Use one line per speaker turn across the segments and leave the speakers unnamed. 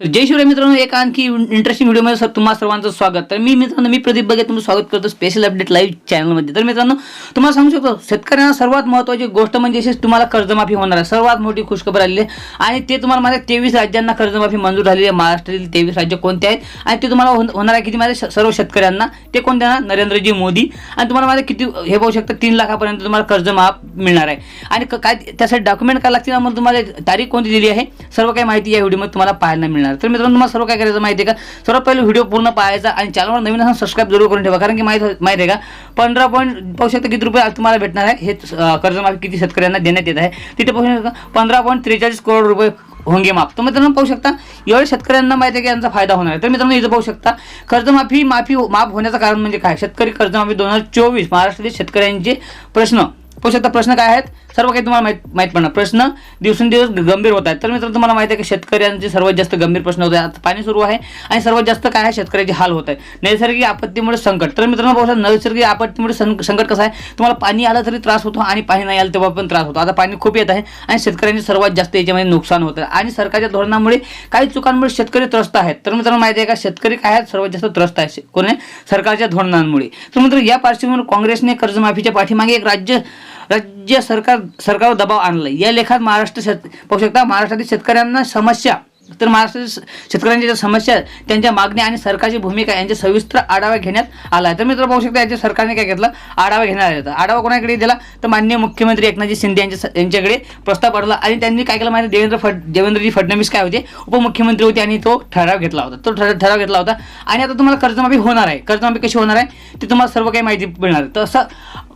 तर जय शिवराय मित्रांनो एक आणखी इंटरेस्टिंग व्हिडिओमध्ये सर तुम्हाला सर्वांचं स्वागत. तर मी मित्रांनो मी प्रदीप बघे तुमचं स्वागत करतो स्पेशल अपडेट लाईव्ह चॅनलमध्ये तर मित्रांनो तुम्हाला सांगू शकतो शेतकऱ्यांना सर्वात महत्त्वाची गोष्ट म्हणजे अशीच तुम्हाला कर्जमाफी होणार आहे. सर्वात मोठी खुशखबर आलेली आहे. आणि ते तुम्हाला माझ्या तेवीस राज्यांना कर्जमाफी मंजूर झालेली आहे. महाराष्ट्रातील तेवीस राज्य कोणते आहेत? आणि ते तुम्हाला होणार आहे किती माझ्या सर्व शेतकऱ्यांना? ते कोणते ना नरेंद्रजी मोदी. आणि तुम्हाला माझ्या किती हे पाहू शकता तीन लाखापर्यंत तुम्हाला कर्जमाफ मिळणार आहे. आणि क- काय त्यासाठी डॉक्युमेंट काय लागतील? मग तुम्हाला तारीख कोणती दिली आहे? सर्व काही माहिती या व्हिडिओमध्ये तुम्हाला पाहायला मिळणार तर मित्रांनो तुम्हाला सर्व काय करायचं माहिती आहे का? सर्वात पहिले व्हिडिओ पूर्ण पाहायचा आणि चॅनलवर नवीन असं सबस्क्राईब जरूर करून ठेवा. कारण की माहिती माहिती आहे का? पंधरा पॉईंट पाहू शकता किती रुपये तुम्हाला भेटणार आहे? हे कर्जमाफी किती शेतकऱ्यांना देण्यात येत आहे? तिथे पाहू शकता पंधरा पॉईंट त्रेचाळीस करोड रुपये होंगे माफ. तर मित्रांनो पाहू शकता एवढ्या शेतकऱ्यांना माहिती आहे की यांचा फायदा होणार आहे. तर मित्रांनो इथं पाहू शकता कर्जमाफी माफी हो- माफ होण्याचं कारण म्हणजे काय? शेतकरी कर्जमाफी दोन हजार चोवीस महाराष्ट्रातील शेतकऱ्यांचे प्रश्न. पाहू शकता प्रश्न काय आहेत? सर्व काही तुम्हाला माहीत माहीत पडणार. प्रश्न दिवसेंदिवस गंभीर होत आहेत. तर मित्रांनो तुम्हाला माहिती आहे की शेतकऱ्यांचे सर्वात जास्त गंभीर प्रश्न होत. आहेत आता पाणी सुरू आहे आणि सर्वात जास्त काय आहे? शेतकऱ्याचे हाल होत आहे नैसर्गिक आपत्तीमुळे संकट. तर मित्रांनो बघा नैसर्गिक आपत्तीमुळे संकट कसं आहे? तुम्हाला पाणी आलं तरी त्रास होतो आणि पाणी नाही आलं तेव्हा पण त्रास होतो. आता पाणी खूप येत आहे आणि शेतकऱ्यांचे सर्वात जास्त याच्यामध्ये नुकसान होतं आणि सरकारच्या धोरणामुळे काही चुकांमुळे शेतकरी त्रस्त आहेत. तर मित्रांनो माहिती आहे का? शेतकरी काय आहेत? सर्वात जास्त त्रस्त आहे कोण आहे? सरकारच्या धोरणांमुळे. तर मित्र या पार्श्वभूमीवर काँग्रेसने कर्जमाफीच्या पाठीमागे एक राज्य राज्य सरकार सरकारवर दबाव आणलाय. या लेखात महाराष्ट्र शेत पाहू शकता महाराष्ट्रातील शेतकऱ्यांना समस्या तर महाराष्ट्रातील शेतकऱ्यांच्या ज्या समस्या त्यांच्या मागण्या आणि सरकारची भूमिका यांचे सविस्तर आढावा घेण्यात आला आहे तर मित्र पाहू शकता याच्या सरकारने काय घेतलं? आढावा घेण्यात आला आढावा कोणाकडे दिला? तर माननीय मुख्यमंत्री एकनाथजी शिंदे यांच्या यांच्याकडे प्रस्ताव पडला आणि त्यांनी काय केलं माहिती? देवेंद्र फड देवेंद्रजी फडणवीस काय होते? उपमुख्यमंत्री होते आणि तो ठराव घेतला होता. तो ठराव ठराव घेतला होता. आणि आता तुम्हाला कर्जमाफी होणार आहे. कर्जमाफी कशी होणार आहे? ते तुम्हाला सर्व काही माहिती मिळणार तर तसं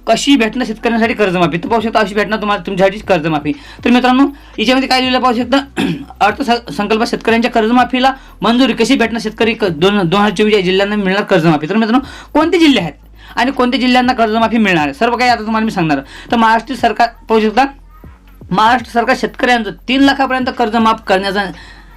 कशी भेटणं शेतकऱ्यांसाठी कर्जमाफी? तर पाहू शकता अशी भेटणं तुम्हाला तुमच्यासाठी कर्जमाफी. तर मित्रांनो याच्यामध्ये काय लिहिलं पाहू शकता? अर्थसंकल्प शेतकऱ्यांच्या कर्जमाफीला मंजुरी कशी भेटणं शेतकरी दोन दोन हजार चोवीस या जिल्ह्यांना मिळणार कर्जमाफी. तर मित्रांनो कोणते जिल्हे आहेत आणि कोणत्या जिल्ह्यांना कर्जमाफी मिळणार आहे? सर्व काही आता तुम्हाला मी सांगणार तर महाराष्ट्र सरकार पाहू शकता महाराष्ट्र सरकार शेतकऱ्यांचं तीन लाखापर्यंत कर्ज माफ करण्याचा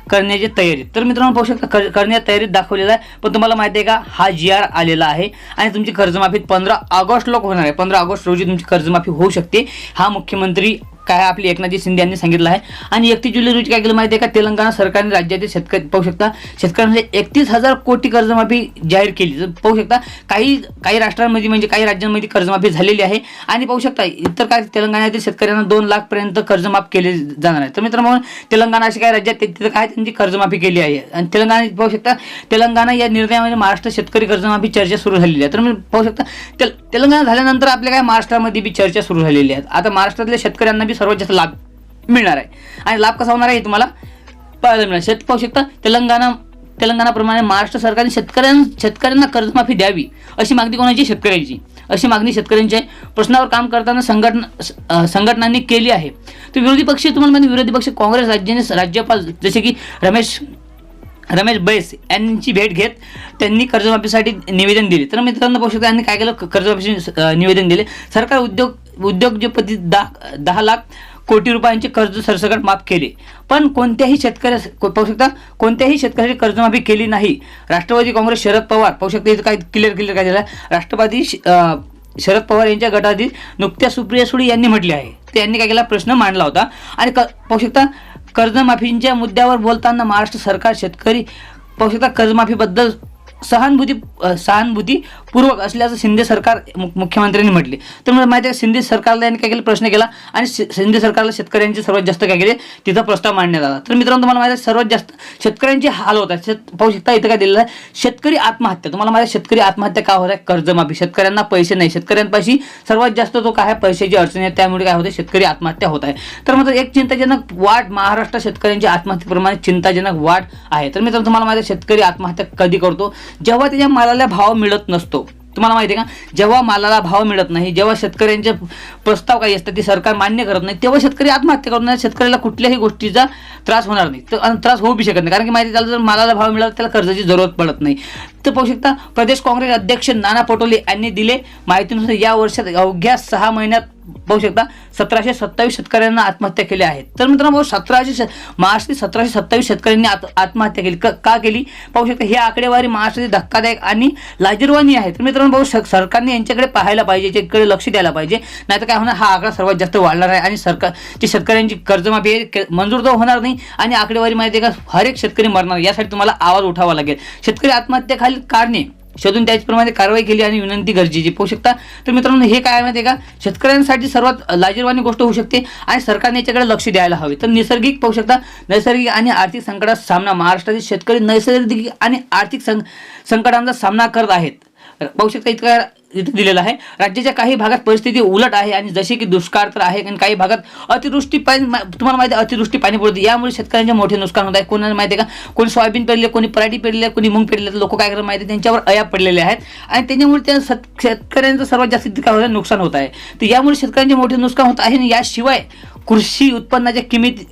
करण्याची तयारी. तर मित्रांनो पाहू शकता कर करण्याची तयारीत दाखवलेला आहे. पण तुम्हाला माहिती आहे का हा जी आर आलेला आहे आणि तुमची कर्जमाफी पंधरा ऑगस्ट लोक होणार आहे. पंधरा ऑगस्ट रोजी तुमची कर्जमाफी होऊ शकते. हा मुख्यमंत्री काय आपली एकनाथजी शिंदे यांनी सांगितलं आहे. आणि एकतीस जुलै रोजी काय केलं माहिती आहे का? तेलंगणा सरकारने राज्यातील शेतकरी पाहू शकता शेतकऱ्यांसाठी एकतीस हजार कोटी कर्जमाफी जाहीर केली. पाहू शकता काही काही राष्ट्रांमध्ये म्हणजे काही राज्यांमध्ये कर्जमाफी झालेली आहे. आणि पाहू शकता इतर काय तेलंगणातील शेतकऱ्यांना दोन लाखपर्यंत कर्जमाफ केले जाणार आहे. तर मित्रांनो तेलंगणा असे काही राज्यात तिथं काय त्यांची कर्जमाफी केली आहे. आणि तेलंगणा पाहू शकता तेलंगणा या निर्णयामध्ये महाराष्ट्र शेतकरी कर्जमाफी चर्चा सुरू झालेली आहे. तर मी पाहू शकता तेलंगणा झाल्यानंतर आपल्या काय महाराष्ट्रामध्ये बी चर्चा सुरू झालेली आहे. आता महाराष्ट्रातल्या शेतकऱ्यांना बी सर्वात जास्त लाभ मिळणार आहे. आणि लाभ कसा होणार आहे तुम्हाला पाहायला मिळणार शेत पाहू शकता तेलंगणा तेलंगणाप्रमाणे महाराष्ट्र सरकारने शेतकऱ्यां शेतकऱ्यांना कर्जमाफी द्यावी अशी मागणी कोणाची? शेतकऱ्यांची. अशी मागणी शेतकऱ्यांची आहे प्रश्नावर काम करताना संघटना संघटनांनी केली आहे. तर विरोधी पक्ष तुम्हाला माहिती विरोधी पक्ष काँग्रेस राज्याने राज्यपाल जसे की रमेश रमेश बैस यांची भेट घेत त्यांनी कर्जमाफीसाठी निवेदन दिले. तर मित्रांनो पाहू शकता यांनी काय केलं? कर्जमाफीचे निवेदन दिले. सरकार उद्योग उद्योगपती दहा दहा लाख कोटी रुपयांचे कर्ज सरसकट माफ केले. पण कोणत्याही शेतकऱ्यास पाहू शकता कोणत्याही शेतकऱ्याची कर्जमाफी केली नाही. राष्ट्रवादी काँग्रेस शरद पवार पाहू शकता इथं काय क्लिअर क्लिअर काय झालं? राष्ट्रवादी श- शरद पवार यांच्या गटातील नुकत्या सुप्रिया सुळे यांनी म्हटले आहे. ते यांनी काय केला? प्रश्न मांडला होता. आणि क पाहू शकता कर्जमाफींच्या मुद्द्यावर बोलताना महाराष्ट्र सरकार शेतकरी पाहू शकता कर्जमाफीबद्दल सहानुभूती सहानुभूती पूर्वक असल्याचं शिंदे सरकार मुख्यमंत्र्यांनी म्हटले. तर मला माहिती आहे शिंदे सरकारला यांनी काय केलं प्रश्न केला आणि शिंदे सरकारला शेतकऱ्यांचे सर्वात जास्त काय केले? तिथं प्रस्ताव मांडण्यात आला. तर मित्रांनो तुम्हाला माहिती आहे सर्वात जास्त शेतकऱ्यांचे हाल होत. आहेत शेत पाहू शकता इथं काय दिलेलं आहे. शेतकरी आत्महत्या. तुम्हाला माहिती आहे शेतकरी आत्महत्या का होत आहे? कर्जमाफी शेतकऱ्यांना पैसे नाही. शेतकऱ्यांपाशी सर्वात जास्त जो काय पैशाची अडचण आहे त्यामुळे काय होते शेतकरी आत्महत्या होत आहे. तर मात्र एक चिंताजनक वाढ महाराष्ट्र शेतकऱ्यांची आत्महत्येप्रमाणे चिंताजनक वाढ आहे. तर मित्रांनो तुम्हाला माहिती आहे शेतकरी आत्महत्या कधी करतो? जेव्हा त्याच्या मालाला भाव मिळत नसतो. तुम्हाला माहिती आहे का? जेव्हा मालाला भाव मिळत नाही जेव्हा शेतकऱ्यांचे प्रस्ताव काही असतात ते सरकार मान्य करत नाही तेव्हा शेतकरी आत्महत्या करत नाही शेतकऱ्याला कुठल्याही गोष्टीचा त्रास होणार नाही. तर त्रास होऊ बी शकत नाही. कारण की माहिती त्याला जर मालाला भाव मिळाला त्याला कर्जाची जरूरत पडत नाही. तर पाहू शकता प्रदेश काँग्रेस अध्यक्ष नाना पटोले यांनी दिले माहितीनुसार या वर्षात अवघ्या सहा महिन्यात पाहू शकता सतराशे सत्तावीस शेतकऱ्यांना आत्महत्या केल्या आहेत तर मित्रांनो सतराशे श- महाराष्ट्रातील सतराशे सत्तावीस शेतकऱ्यांनी आत्महत्या केली. का केली? पाहू शकता ही आकडेवारी महाराष्ट्रातील धक्कादायक आणि लाजीरवाणी आहे. तर मित्रांनो भाऊ सरकारने यांच्याकडे पाहायला पाहिजे याच्याकडे लक्ष द्यायला पाहिजे. नाहीतर काय होणार? हा आकडा सर्वात जास्त वाढणार आहे आणि सरकारची शेतकऱ्यांची कर्जमाफी के- मंजूर तर होणार नाही आणि आकडेवारी माहिती आहे का? हर एक शेतकरी मरणार. यासाठी तुम्हाला आवाज उठावा लागेल. शेतकरी आत्महत्याखालील कारणे शोधून त्याचप्रमाणे कारवाई केली आणि विनंती गरजेची पाहू शकता. तर मित्रांनो हे काय माहिती आहे का? शेतकऱ्यांसाठी सर्वात लाजीरवाणी गोष्ट होऊ शकते आणि सरकारने याच्याकडे लक्ष द्यायला हवे. तर नैसर्गिक पाहू शकता नैसर्गिक आणि आर्थिक संकटाचा सामना. महाराष्ट्रातील शेतकरी नैसर्गिक आणि आर्थिक संक संकटांचा सामना करत आहेत. पाहू शकता इतका इथे दिलेला आहे. राज्याच्या काही भागात परिस्थिती उलट आहे आणि जसे की दुष्काळ तर आहे आणि काही भागात अतिवृष्टी पाणी तुम्हाला माहिती आहे अतिवृष्टी पाणी पडते यामुळे शेतकऱ्यांचे मोठे नुकसान होत आहे. कोणाला माहिती आहे का? कोणी सोयाबीन पेरले कोणी पराठी पेरले कोणी मूग पेरले लोक काय करत माहिती त्यांच्यावर अया पडलेले आहेत. आणि त्याच्यामुळे त्या शेतकऱ्यांचं सर्वात जास्त काय होतं नुकसान होत आहे. तर यामुळे शेतकऱ्यांचे मोठे नुकसान होत आहे आणि याशिवाय कृषी उत्पन्नाच्या किमती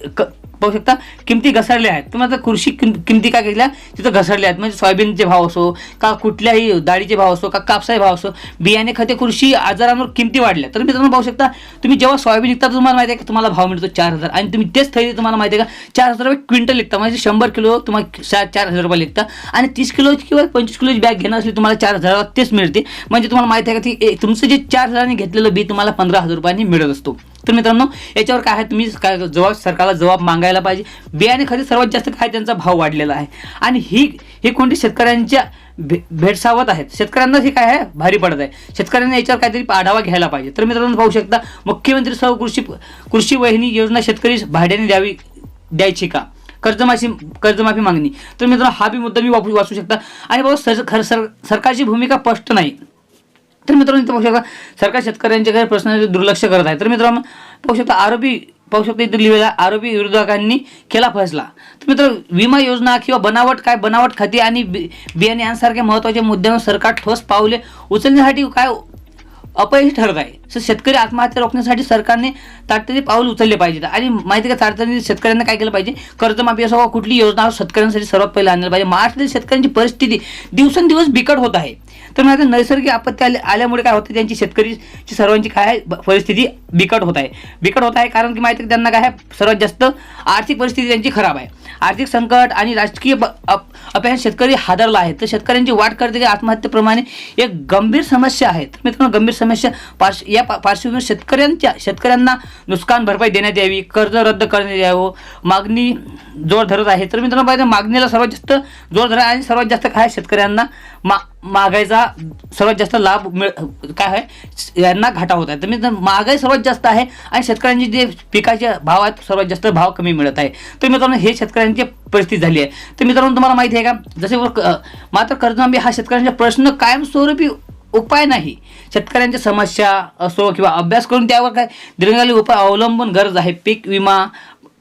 पाहू शकता किमती घसरल्या आहेत. तुम्ही आता कृषी किम- किमती काय केल्या तिथं घसरल्या आहेत. म्हणजे सोयाबीनचे भाव असो का कुठल्याही डाळीचे भाव असो का कापसाचे भाव असो बियाणे खते कृषी आजारांवर किमती वाढल्या. तर मित्रांनो पाहू शकता तुम्ही जेव्हा सोयाबीन विकता तुम्हाला माहिती आहे का तुम्हाला भाव मिळतो चार हजार. आणि तुम्ही तेच थैली तुम्हाला माहिती आहे का चार हजार रुपये क्विंटल विकता. म्हणजे शंभर किलो तुम्हाला चार हजार रुपये विकता. आणि तीस किलो किंवा पंचवीस किलोची बॅग घेणं असली तुम्हाला चार हजाराला तेच मिळते. म्हणजे तुम्हाला माहिती आहे का ती तुमचं जे चार हजारांनी घेतलेलं बी तुम्हाला पंधरा हजार रुपयांनी मिळत असतो. तर मित्रांनो याच्यावर काय आहे तुम्ही काय जबाब सरकारला जबाब मागायला पाहिजे. बियाणे खरेदी सर्वात जास्त काय त्यांचा भाव वाढलेला आहे. आणि ही ही कोणती शेतकऱ्यांच्या भे भेडसावत आहेत. शेतकऱ्यांना हे काय आहे भारी पडत आहे. शेतकऱ्यांना याच्यावर काहीतरी आढावा घ्यायला पाहिजे. तर मित्रांनो पाहू शकता मुख्यमंत्री सर्व कृषी कृषी वहिनी योजना शेतकरी भाड्याने द्यावी द्यायची का? कर्जमाफी कर्जमाफी मागणी. तर मित्रांनो हा बी मुद्दा मी वापरू वाचू शकता. आणि बाबा सर खर सर सरकारची भूमिका स्पष्ट नाही. तर मित्रांनो इथं पाहू शकता सरकार शेतकऱ्यांच्या काही प्रश्नांचे दुर्लक्ष करत आहे. तर मित्रांनो पाहू शकता आरोपी पाहू शकता इथं लिहिलेला आरोपी विरोधकांनी केला फैसला. तर मित्र विमा योजना किंवा बनावट काय बनावट खाती आणि बि- बियाणे यांसारख्या महत्त्वाच्या मुद्द्यांवर सरकार ठोस पावले उचलण्यासाठी काय अपयशी ठरत आहे? शेतकरी आत्महत्या रोखण्यासाठी सरकारने तातडीने पाऊल उचलले पाहिजेत आणि माहिती का तातडीने शेतकऱ्यांना काय केलं पाहिजे? कर्जमाफी असो कुठली योजना शेतकऱ्यांसाठी सर्वात पहिले आणलं पाहिजे. महाराष्ट्रातील शेतकऱ्यांची परिस्थिती दिवसेंदिवस बिकट होत आहे. तर माहिती आहे, नैसर्गिक आपत्ती आल्या आल्यामुळे काय होतं त्यांची शेतकरीची सर्वांची काय आहे? ब- परिस्थिती बिकट होत आहे. बिकट होत आहे कारण की माहिती आहे त्यांना काय आहे? सर्वात जास्त आर्थिक परिस्थिती त्यांची खराब आहे. आर्थिक संकट आणि राजकीय ब- अप- अपयश शेतकरी हादरला आहे. तर शेतकऱ्यांची वाट करते की आत्महत्येप्रमाणे एक गंभीर समस्या आहे. तर मित्रांनो गंभीर समस्या पार्श या पा- पार्श्वभूमीवर शेतकऱ्यांच्या शेतकऱ्यांना नुकसान भरपाई देण्यात यावी कर्ज रद्द करण्यात यावं मागणी जोर धरत आहे. तर मित्रांनो पाहिजे मागणीला सर्वात जास्त जोर धरा आणि सर्वात जास्त काय आहे, शेतकऱ्यांना मा महागाईचा सर्वात जास्त लाभ मिळ काय आहे? यांना घाटा होत आहे. तर मित्रांनो महागाई सर्वात जास्त आहे आणि शेतकऱ्यांची जे पिकाचे भाव आहेत सर्वात जास्त भाव कमी मिळत आहे. तर मित्रांनो हे शेतकऱ्यांची परिस्थिती झाली आहे. तर मित्रांनो तुम्हाला माहिती आहे का? जसे मात्र कर्जमाफी हा शेतकऱ्यांचा प्रश्न कायमस्वरूपी उपाय नाही. शेतकऱ्यांच्या समस्या असो किंवा अभ्यास करून त्यावर काय दीर्घकालीन उपाय अवलंबून गरज आहे. पीक विमा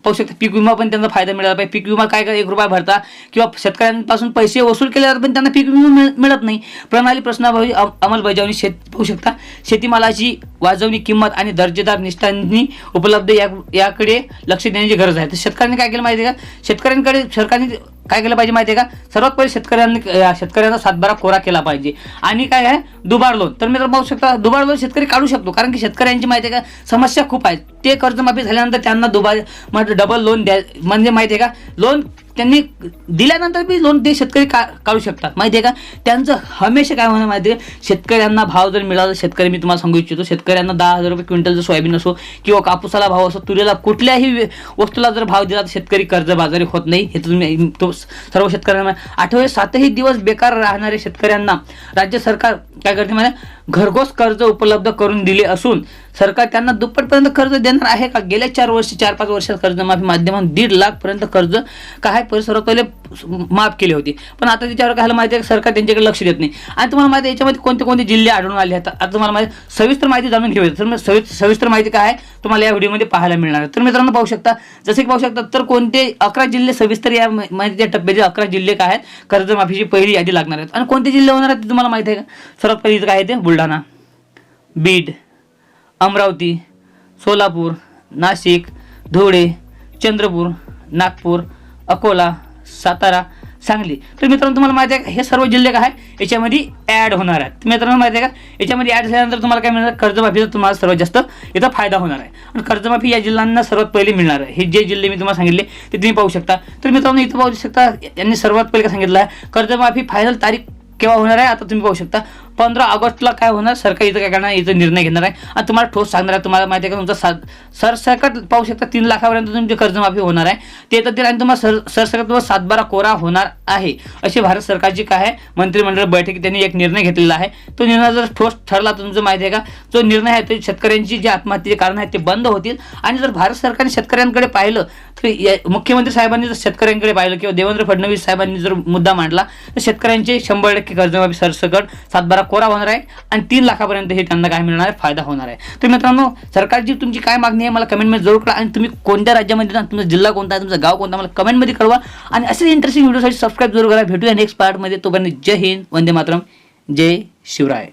पाहू शकता. पीक विमा पण त्यांना फायदा मिळाला पाहिजे. पीक विमा काय काय एक रुपया भरता किंवा शेतकऱ्यांपासून पैसे वसूल केले जातात पण त्यांना पीक विमा मिळत नाही. प्रणाली प्रश्नाभावी अंमलबजावणी शेत पाहू शकता. शेतीमालाची वाजवणी किंमत आणि दर्जेदार निष्ठांनी उपलब्ध या याकडे लक्ष देण्याची गरज आहे. तर शेतकऱ्यांनी काय केलं माहिती आहे का? शेतकऱ्यांकडे सरकारने काय केलं पाहिजे माहिती आहे का? सर्वात पहिले शेतकऱ्यांनी शेतकऱ्यांचा सातबारा कोरा केला पाहिजे. आणि काय आहे? दुबार लोन. तर मी तर पाहू शकता दुबार लोन शेतकरी काढू शकतो. कारण की शेतकऱ्यांची माहिती आहे का समस्या खूप आहेत. ते कर्जमाफी झाल्यानंतर त्यांना दुबार म्हणजे डबल लोन द्या म्हणजे माहिती आहे का? लोन त्यांनी दिल्यानंतर बी लोन ते शेतकरी का काढू शकतात. माहिती आहे का? त्यांचं हमेशा काय होणार माहिती आहे? शेतकऱ्यांना भाव जर मिळाला शेतकरी मी तुम्हाला सांगू इच्छितो शेतकऱ्यांना दहा हजार रुपये क्विंटल जर सोयाबीन असो किंवा कापूसाला भाव असो तुरीला कुठल्याही वस्तूला जर भाव दिला तर शेतकरी कर्जबाजारी होत नाही. हे तुम्ही तो सर्व शेतकऱ्यांना आठवडे सातही दिवस बेकार राहणाऱ्या शेतकऱ्यांना राज्य सरकार काय करते म्हणजे घरघोस कर्ज उपलब्ध करून दिले असून सरकार त्यांना दुप्पटपर्यंत कर्ज देणार आहे का? गेल्या चार वर्ष चार पाच वर्षात कर्जमाफी माध्यमात दीड लाखपर्यंत कर्ज काय परिसरात सर्वात पहिले माफ केले होते. पण आता त्याच्यावर काय माहिती आहे सरकार त्यांच्याकडे लक्ष देत नाही. आणि तुम्हाला माहिती आहे याच्यामध्ये कोणते कोणते जिल्हे आढळून आले आहेत? आता तुम्हाला माहिती सविस्तर माहिती जाणून घेऊया. तर सवि सविस्तर माहिती काय आहे? तुम्हाला या व्हिडिओमध्ये पाहायला मिळणार आहे. तर मित्रांनो पाहू शकता जसे की पाहू शकता तर कोणते अकरा जिल्हे सविस्तर या माहितीच्या टप्प्याचे अकरा जिल्हे काय आहेत? कर्जमाफीची पहिली यादी लागणार आहेत. आणि कोणते जिल्हे होणार आहेत ते तुम्हाला माहिती आहे का? सर्वात पहिली काय आहे ते? बुलढाणा. बीड अमरावती सोलापूर नाशिक धुळे चंद्रपूर नागपूर अकोला सातारा सांगली. तर मित्रांनो तुम्हाला माहिती आहे का हे सर्व जिल्हे काय आहे याच्यामध्ये ॲड होणार आहेत. मित्रांनो माहिती आहे का? याच्यामध्ये ॲड झाल्यानंतर तुम्हाला काय मिळणार? कर्जमाफीचा तुम्हाला सर्वात जास्त याचा फायदा होणार आहे. आणि कर्जमाफी या जिल्ह्यांना सर्वात पहिले मिळणार आहे. हे जे जिल्हे मी तुम्हाला सांगितले ते तुम्ही पाहू शकता. तर मित्रांनो इथं पाहू शकता यांनी सर्वात पहिले काय सांगितलं आहे? कर्जमाफी फायनल तारीख केव्हा होणार आहे? आता तुम्ही पाहू शकता. पंधरा ऑगस्टला काय होणार? सरकार इथं काय करणार? इथं निर्णय घेणार आहे. आणि तुम्हाला ठोस सांगणार आहे. तुम्हाला माहिती आहे का तुमचा सा सरसकट पाहू शकता तीन लाखापर्यंत तुमची कर्जमाफी होणार आहे. ते तर ते आणि तुम्हाला सर सरसकट तुम्हाला सातबारा कोरा होणार आहे. अशी भारत सरकारची काय आहे? मंत्रिमंडळ बैठकीत त्यांनी एक निर्णय घेतलेला आहे. तो निर्णय जर ठोस ठरला तर तुमचं माहिती आहे का? जो निर्णय आहे ते शेतकऱ्यांची जे आत्महत्येचे कारण आहे ते बंद होतील. आणि जर भारत सरकारने शेतकऱ्यांकडे पाहिलं तर या- मुख्यमंत्री साहेबांनी जर शेतकऱ्यांकडे पाहिलं किंवा देवेंद्र फडणवीस साहेबांनी जर मुद्दा मांडला तर शेतकऱ्यांचे शंभर टक्के कर्जमाफी सरसकट सातबारा कोरा होणार आहे आणि तीन लाखापर्यंत हे त्यांना काय मिळणार आहे? फायदा होणार आहे. तर मित्रांनो सरकारची तुमची काय मागणी आहे? मला कमेंटमध्ये जरूर कळा आणि तुम्ही कोणत्या राज्यामध्ये ना तुमचा जिल्हा कोणता आहे तुमचं गाव कोणता मला कमेंटमध्ये कळवा. आणि असेच इंटरेस्टिंग व्हिडिओसाठी सबस्क्राईब जरूर करा. भेटूया नेक्स्ट पार्टमध्ये तोपर्यंत जय हिंद. वंदे मातरम. जय शिवराय.